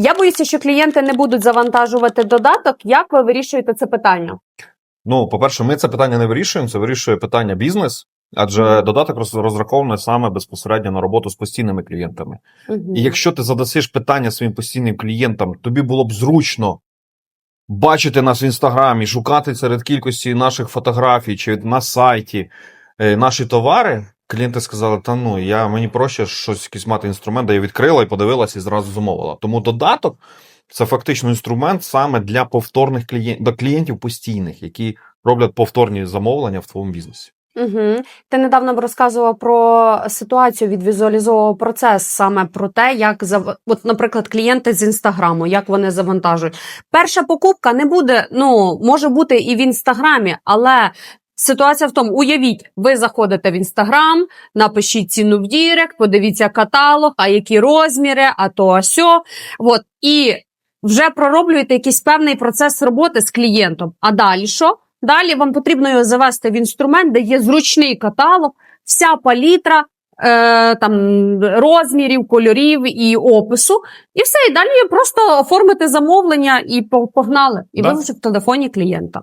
Я боюся, що клієнти не будуть завантажувати додаток. Як ви вирішуєте це питання? Ну, по-перше, ми це питання не вирішуємо, це вирішує питання бізнес, адже додаток роз- розрахований саме безпосередньо на роботу з постійними клієнтами. Мгм. І якщо ти задасиш питання своїм постійним клієнтам, тобі було б зручно бачити нас в інстаграмі, шукати серед кількості наших фотографій чи на сайті е, наші товари. Клієнти сказали: та ну я мені проще щось якийсь мати інструмент, де я відкрила і подивилася і зразу замовила. Тому додаток це фактично інструмент саме для повторних клієнтів до клієнтів постійних, які роблять повторні замовлення в твоєму бізнесі. Угу. Ти недавно б розказував про ситуацію, відвізуалізовував процес саме про те, як зав... от, наприклад, клієнти з інстаграму, як вони завантажують. Перша покупка не буде, ну може бути і в інстаграмі, але. Ситуація в тому, уявіть, ви заходите в інстаграм, напишіть ціну в Дірект, подивіться каталог, а які розміри, а то а сьо. От, і вже пророблюєте якийсь певний процес роботи з клієнтом. А далі що? Далі вам потрібно його завести в інструмент, де є зручний каталог, вся палітра е, там, розмірів, кольорів і опису. І все, і далі просто оформити замовлення і погнали. І Да. ви вже в телефоні клієнта.